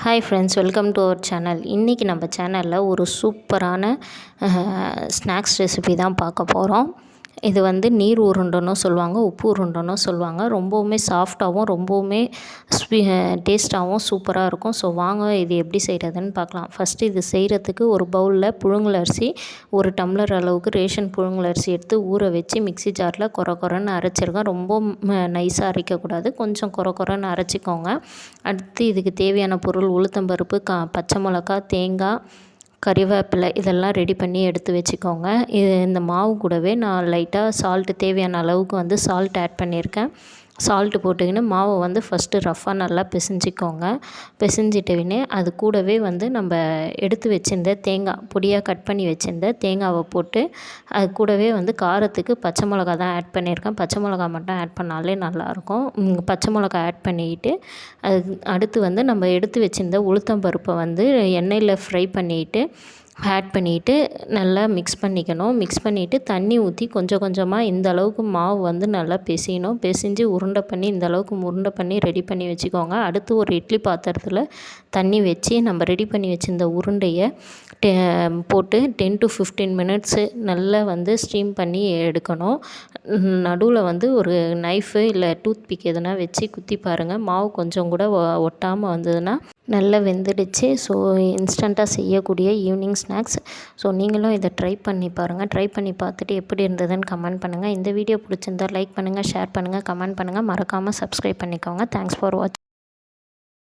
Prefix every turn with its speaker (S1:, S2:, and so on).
S1: Hi friends welcome to our channel இன்றைக்கி நம்ம சேனலில் ஒரு சூப்பரான ஸ்நாக்ஸ் ரெசிபி தான் பார்க்க போகிறோம் இது வந்து நீர் உருண்டைன்னு சொல்லுவாங்க உப்பு உருண்டைன்னு சொல்லுவாங்க. ரொம்பவுமே சாஃப்டாகவும் ரொம்பவுமே ஸ்வீ டேஸ்ட்டாகவும் சூப்பராக இருக்கும். ஸோ வாங்க இது எப்படி செய்கிறதுன்னு பார்க்கலாம். ஃபஸ்ட்டு இது செய்கிறதுக்கு ஒரு பவுலில் புழுங்கல் அரிசி ஒரு டம்ளர் அளவுக்கு ரேஷன் புழுங்கல் அரிசி எடுத்து ஊற வச்சு மிக்ஸி ஜாரில் குறை குறைன்னு அரைச்சிருக்கேன் ரொம்ப நைஸாக அரைக்கக்கூடாது. கொஞ்சம் குறை குறைன்னு அரைச்சிக்கோங்க. அடுத்து இதுக்கு தேவையான பொருள் உளுத்தம்பருப்பு கா பச்சை மிளகா தேங்காய் கறிவேப்பிலை இதெல்லாம் ரெடி பண்ணி எடுத்து வச்சுக்கோங்க. இது இந்த மாவு கூடவே நான் லைட்டாக சால்ட்டு தேவையான அளவுக்கு வந்து சால்ட் ஆட் பண்ணியிருக்கேன். சால்ட்டு போட்டுக்கின்னு மாவை வந்து ஃபஸ்ட்டு ரஃப்பாக நல்லா பிசைஞ்சிக்கோங்க. பிசைஞ்சிட்டவினே அது கூடவே வந்து நம்ம எடுத்து வச்சிருந்த தேங்காய் பொடியாக கட் பண்ணி வச்சுருந்த தேங்காவை போட்டு அது கூடவே வந்து காரத்துக்கு பச்சை மிளகா தான் ஆட் பண்ணியிருக்கேன். பச்சை மிளகா மட்டும் ஆட் பண்ணாலே நல்லாயிருக்கும். பச்சை மிளகா ஆட் பண்ணிக்கிட்டு அது அடுத்து வந்து நம்ம எடுத்து வச்சிருந்த உளுத்தம் பருப்பை வந்து எண்ணெயில் ஃப்ரை பண்ணிவிட்டு ஆட் பண்ணிவிட்டு நல்லா மிக்ஸ் பண்ணிக்கணும். மிக்ஸ் பண்ணிவிட்டு தண்ணி ஊற்றி கொஞ்சம் கொஞ்சமாக இந்த அளவுக்கு மாவு வந்து நல்லா பிசையணும். பிசைஞ்சு உருண்டை பண்ணி இந்த அளவுக்கு உருண்டை பண்ணி ரெடி பண்ணி வச்சுக்கோங்க. அடுத்து ஒரு இட்லி பாத்திரத்தில் தண்ணி வச்சு நம்ம ரெடி பண்ணி வச்சுருந்த உருண்டையை டெ போட்டு டென் டு ஃபிஃப்டீன் மினிட்ஸு நல்லா வந்து ஸ்டீம் பண்ணி எடுக்கணும். நடுவில் வந்து ஒரு நைஃபு இல்லை டூத் பிக் எதுனா வச்சு குத்தி பாருங்கள் மாவு கொஞ்சம் கூட ஒட்டாமல் வந்ததுன்னா நல்லா வெந்துடுச்சு. ஸோ இன்ஸ்டண்ட்டாக செய்யக்கூடிய ஈவினிங் ஸ்நாக்ஸ். ஸோ நீங்களும் இதை ட்ரை பண்ணி பாருங்கள் ட்ரை பண்ணி பார்த்துட்டு எப்படி இருந்ததுன்னு கமெண்ட் பண்ணுங்கள் இந்த வீடியோ பிடிச்சிருந்தா லைக் பண்ணுங்கள் ஷேர் பண்ணுங்கள் கமெண்ட் பண்ணுங்கள் மறக்காமல் சப்ஸ்கிரைப் பண்ணிக்கோங்க. Thanks for watch